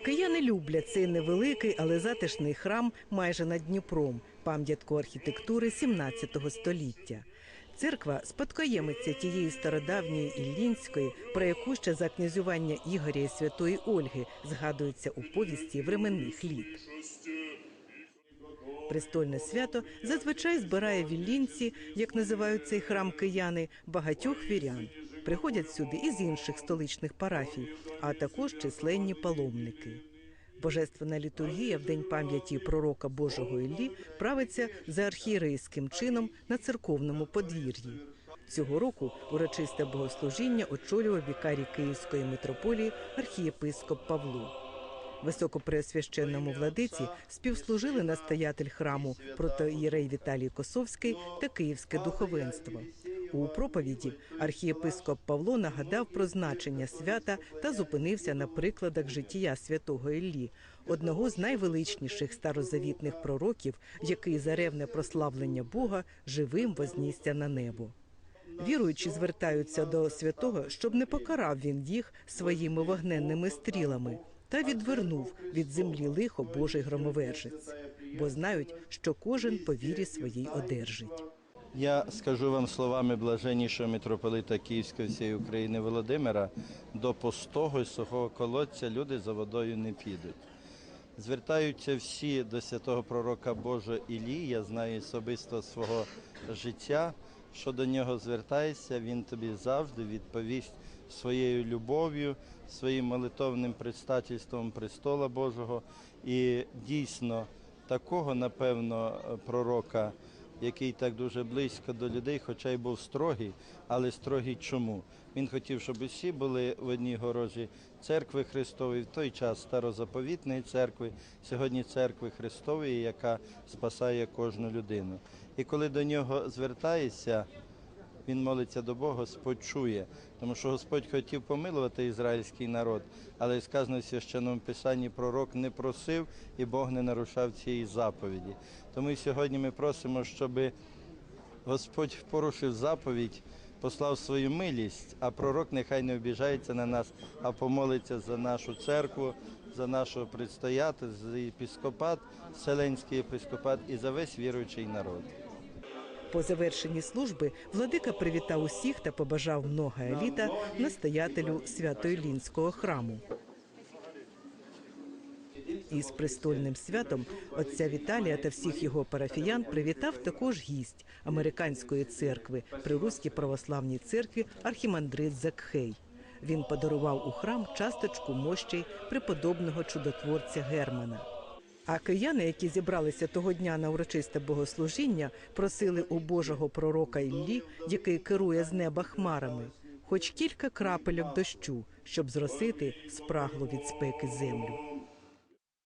Кияни люблять цей невеликий, але затишний храм майже над Дніпром, пам'ятку архітектури 17 століття. Церква спадкоємиця тієї стародавньої Іллінської, про яку ще за князювання Ігоря і Святої Ольги згадується у повісті временних літ. Престольне свято зазвичай збирає в Іллінці, як називають цей храм кияни, багатьох вірян. Приходять сюди із інших столичних парафій, а також численні паломники. Божественна літургія в день пам'яті пророка Божого Іллі правиться за архієрейським чином на церковному подвір'ї. Цього року урочисте богослужіння очолював вікарій Київської митрополії архієпископ Павло. Високопреосвященному владиці співслужили настоятель храму протоїрей Віталій Косовський та київське духовенство. У проповіді архієпископ Павло нагадав про значення свята та зупинився на прикладах життя святого Іллі, одного з найвеличніших старозавітних пророків, який за ревне прославлення Бога живим вознісся на небо. Віруючі звертаються до святого, щоб не покарав він їх своїми вогненними стрілами та відвернув від землі лихо Божий громовержець, бо знають, що кожен по вірі своїй одержить. Я скажу вам словами блаженнішого митрополита Київської всієї України Володимира, до пустого і сухого колодця люди за водою не підуть. Звертаються всі до святого пророка Божого Іллі, я знаю особисто свого життя, що до нього звертаєшся, він тобі завжди відповість своєю любов'ю, своїм молитовним предстательством престола Божого. І дійсно такого, напевно, пророка який так дуже близько до людей, хоча й був строгий, але строгий чому? Він хотів, щоб усі були в одній горожі церкви Христової, в той час старозаповітної церкви, сьогодні церкви Христової, яка спасає кожну людину. І коли до нього звертаєшся, він молиться до Бога, Господь чує, тому що Господь хотів помилувати ізраїльський народ, але сказано в священному писанні пророк не просив і Бог не нарушав цієї заповіді. Тому і сьогодні ми просимо, щоб Господь порушив заповідь, послав свою милість, а пророк нехай не обіжається на нас, а помолиться за нашу церкву, за нашого предстоятеля, за епископат, Вселенський епископат і за весь віруючий народ. По завершенні служби владика привітав усіх та побажав много еліта настоятелю Свято-Іллінського храму. Із престольним святом отця Віталія та всіх його парафіян привітав також гість американської церкви при Руській православній церкві архімандрит Закхей. Він подарував у храм часточку мощей преподобного чудотворця Германа. А кияни, які зібралися того дня на урочисте богослужіння, просили у Божого пророка Іллі, який керує з неба хмарами, хоч кілька крапельок дощу, щоб зросити спраглу від спеки землю.